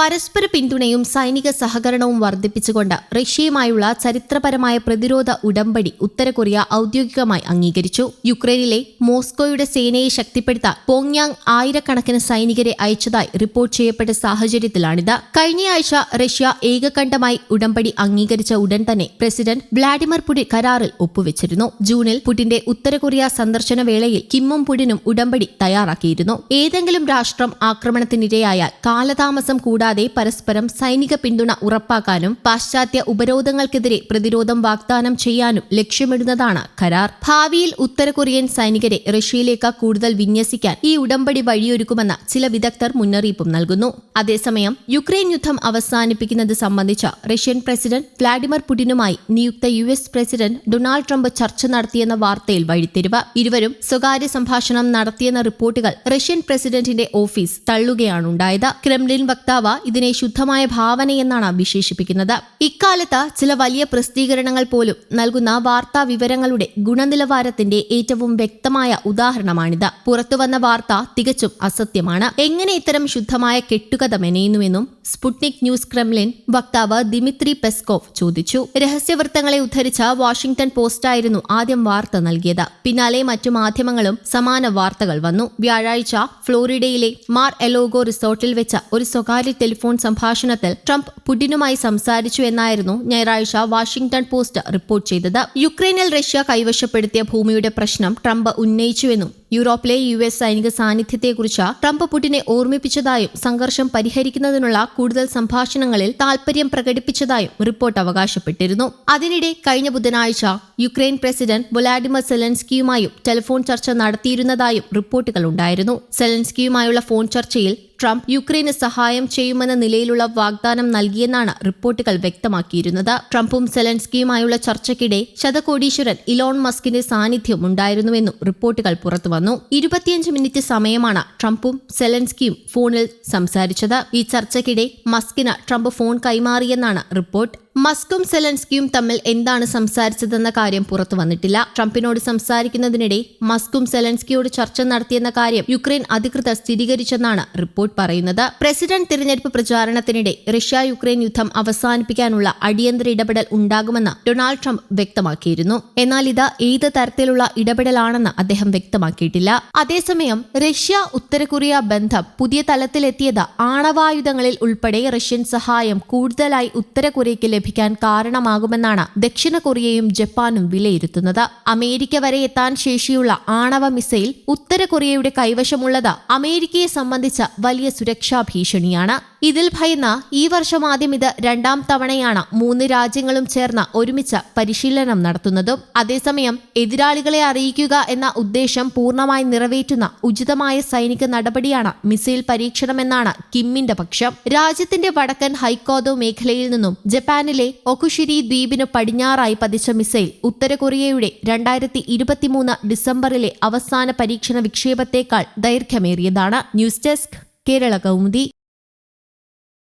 പരസ്പര പിന്തുണയും സൈനിക സഹകരണവും വർദ്ധിപ്പിച്ചുകൊണ്ട് റഷ്യയുമായുള്ള ചരിത്രപരമായ പ്രതിരോധ ഉടമ്പടി ഉത്തര കൊറിയ ഔദ്യോഗികമായി അംഗീകരിച്ചു. യുക്രൈനിലെ മോസ്കോയുടെ സേനയെ ശക്തിപ്പെടുത്താൻ പോങ്യാങ് ആയിരക്കണക്കിന് സൈനികരെ അയച്ചതായി റിപ്പോർട്ട് ചെയ്യപ്പെട്ട സാഹചര്യത്തിലാണിത്. കഴിഞ്ഞയാഴ്ച റഷ്യ ഏകകണ്ഠമായി ഉടമ്പടി അംഗീകരിച്ച ഉടൻ തന്നെ പ്രസിഡന്റ് വ്ളാഡിമർ പുടിൻ കരാറിൽ ഒപ്പുവെച്ചിരുന്നു. ജൂണിൽ പുടിന്റെ ഉത്തര കൊറിയ സന്ദർശന വേളയിൽ കിമ്മും പുടിനും ഉടമ്പടി തയ്യാറാക്കിയിരുന്നു. ഏതെങ്കിലും രാഷ്ട്രം ആക്രമണത്തിനിരയായാൽ കാലതാമസം കൂടാതെ പരസ്പരം സൈനിക പിന്തുണ ഉറപ്പാക്കാനും പാശ്ചാത്യ ഉപരോധങ്ങൾക്കെതിരെ പ്രതിരോധം വാഗ്ദാനം ചെയ്യാനും ലക്ഷ്യമിടുന്നതാണ് കരാർ. ഭാവിയിൽ ഉത്തര കൊറിയൻ സൈനികരെ റഷ്യയിലേക്ക് കൂടുതൽ വിന്യസിക്കാൻ ഈ ഉടമ്പടി വഴിയൊരുക്കുമെന്ന് ചില വിദഗ്ധർ മുന്നറിയിപ്പും നൽകുന്നു. അതേസമയം യുക്രൈൻ യുദ്ധം അവസാനിപ്പിക്കുന്നത് സംബന്ധിച്ച് റഷ്യൻ പ്രസിഡന്റ് വ്ളാഡിമിർ പുടിനുമായി നിയുക്ത U S president Donald Trump ചർച്ച നടത്തിയെന്ന വാർത്തയിൽ വഴിത്തിരിവ്. ഇരുവരും സ്വകാര്യ സംഭാഷണം നടത്തിയെന്ന റിപ്പോർട്ടുകൾ റഷ്യൻ പ്രസിഡന്റിന്റെ ഓഫീസ് തള്ളുകയാണുണ്ടായത്. ക്രെംലിൻ വക്താവ് ഇതിനെ ശുദ്ധമായ ഭാവനയെന്നാണ് വിശേഷിപ്പിക്കുന്നത്. ഇക്കാലത്ത് ചില വലിയ പ്രസിദ്ധീകരണങ്ങൾ പോലും നൽകുന്ന വാർത്താ വിവരങ്ങളുടെ ഗുണനിലവാരത്തിന്റെ ഏറ്റവും വ്യക്തമായ ഉദാഹരണമാണിത്. പുറത്തുവന്ന വാർത്ത തികച്ചും അസത്യമാണ്. എങ്ങനെ ഇത്തരം ശുദ്ധമായ കെട്ടുകഥ മെനയുന്നുവെന്നും സ്പുട്നിക് ന്യൂസ് ക്രെംലിൻ വക്താവ് ദിമിത്രി പെസ്കോവ് ചോദിച്ചു. രഹസ്യവൃത്തങ്ങളെ ഉദ്ധരിച്ച വാഷിംഗ്ടൺ പോസ്റ്റായിരുന്നു ആദ്യം വാർത്ത നൽകിയത്. പിന്നാലെ മറ്റു മാധ്യമങ്ങളും സമാന വാർത്തകൾ വന്നു. വ്യാഴാഴ്ച ഫ്ലോറിഡയിലെ മാർ എലോഗോ റിസോർട്ടിൽ വെച്ച ഒരു സ്വകാര്യ ടെലിഫോൺ സംഭാഷണത്തിൽ ട്രംപ് പുടിനുമായി സംസാരിച്ചു എന്നായിരുന്നു ഞായറാഴ്ച വാഷിംഗ്ടൺ പോസ്റ്റ് റിപ്പോർട്ട് ചെയ്തത്. യുക്രൈനിൽ റഷ്യ കൈവശപ്പെടുത്തിയ ഭൂമിയുടെ പ്രശ്നം ട്രംപ് ഉന്നയിച്ചുവെന്നും യൂറോപ്പിലെ യു എസ് സൈനിക സാന്നിധ്യത്തെക്കുറിച്ച് ട്രംപ് പുടിനെ ഓർമ്മിപ്പിച്ചതായും സംഘർഷം പരിഹരിക്കുന്നതിനുള്ള കൂടുതൽ സംഭാഷണങ്ങളിൽ താൽപര്യം പ്രകടിപ്പിച്ചതായും റിപ്പോർട്ട് അവകാശപ്പെട്ടിരുന്നു. അതിനിടെ കഴിഞ്ഞ ബുധനാഴ്ച യുക്രൈൻ പ്രസിഡന്റ് വൊലാഡിമർ സെലൻസ്കിയുമായും ടെലിഫോൺ ചർച്ച നടത്തിയിരുന്നതായും റിപ്പോർട്ടുകൾ ഉണ്ടായിരുന്നു. സെലൻസ്കിയുമായുള്ള ഫോൺ ചർച്ചയിൽ ട്രംപ് യുക്രൈന് സഹായം ചെയ്യുമെന്ന നിലയിലുള്ള വാഗ്ദാനം നൽകിയെന്നാണ് റിപ്പോർട്ടുകൾ വ്യക്തമാക്കിയിരുന്നത്. ട്രംപും സെലൻസ്കിയുമായുള്ള ചർച്ചയ്ക്കിടെ ശതകോടീശ്വരൻ ഇലോൺ മസ്കിന്റെ സാന്നിധ്യം ഉണ്ടായിരുന്നുവെന്നും റിപ്പോർട്ടുകൾ പുറത്തുവന്നു. ഇരുപത്തിയഞ്ച് മിനിറ്റ് സമയമാണ് ട്രംപും സെലൻസ്കിയും ഫോണിൽ സംസാരിച്ചത്. ഈ ചർച്ചയ്ക്കിടെ മസ്കിന് ട്രംപ് ഫോൺ കൈമാറിയെന്നാണ് റിപ്പോർട്ട്. മസ്കും സെലൻസ്കിയും തമ്മിൽ എന്താണ് സംസാരിച്ചതെന്ന കാര്യം പുറത്തു വന്നിട്ടില്ല. ട്രംപിനോട് സംസാരിക്കുന്നതിനിടെ മസ്കും സെലൻസ്കിയോട് ചർച്ച നടത്തിയെന്ന കാര്യം യുക്രൈൻ അധികൃതർ സ്ഥിരീകരിച്ചെന്നാണ് റിപ്പോർട്ട് പറയുന്നത്. പ്രസിഡന്റ് തിരഞ്ഞെടുപ്പ് പ്രചാരണത്തിനിടെ റഷ്യ യുക്രൈൻ യുദ്ധം അവസാനിപ്പിക്കാനുള്ള അടിയന്തര ഇടപെടൽ ഉണ്ടാകുമെന്ന് ഡൊണാൾഡ് ട്രംപ് വ്യക്തമാക്കിയിരുന്നു. എന്നാൽ ഇത് ഏത് തരത്തിലുള്ള ഇടപെടലാണെന്ന് അദ്ദേഹം വ്യക്തമാക്കിയിട്ടില്ല. അതേസമയം റഷ്യ ഉത്തര കൊറിയ ബന്ധം പുതിയ തലത്തിലെത്തിയത് ആണവായുധങ്ങളിൽ ഉൾപ്പെടെ റഷ്യൻ സഹായം കൂടുതലായി ഉത്തര കൊറിയയ്ക്ക് ലഭിക്കാൻ കാരണമാകുമെന്നാണ് ദക്ഷിണ കൊറിയയും ജപ്പാനും വിലയിരുത്തുന്നത്. അമേരിക്ക വരെ എത്താൻ ശേഷിയുള്ള ആണവ മിസൈൽ ഉത്തര കൊറിയയുടെ കൈവശമുള്ളത് അമേരിക്കയെ സംബന്ധിച്ച വലിയ സുരക്ഷാ ഭീഷണിയാണ്. ഇതിൽ ഭയന്ന ഈ വർഷം ആദ്യം ഇത് രണ്ടാം തവണയാണ് മൂന്ന് രാജ്യങ്ങളും ചേർന്ന് ഒരുമിച്ച് പരിശീലനം നടത്തുന്നതും. അതേസമയം എതിരാളികളെ അറിയിക്കുക എന്ന ഉദ്ദേശം പൂർണമായി നിറവേറ്റുന്ന ഉചിതമായ സൈനിക നടപടിയാണ് മിസൈൽ പരീക്ഷണമെന്നാണ് കിമ്മിന്റെ പക്ഷം. രാജ്യത്തിന്റെ വടക്കൻ ഹൈക്കോദോ മേഖലയിൽ നിന്നും ജപ്പാനിലെ ഒക്കുഷിരി ദ്വീപിന് പടിഞ്ഞാറായി പതിച്ച മിസൈൽ ഉത്തര കൊറിയയുടെ രണ്ടായിരത്തി ഇരുപത്തിമൂന്ന് ഡിസംബറിലെ അവസാന പരീക്ഷണ വിക്ഷേപത്തേക്കാൾ ദൈർഘ്യമേറിയതാണ്. News desk Kerala Kaumudi.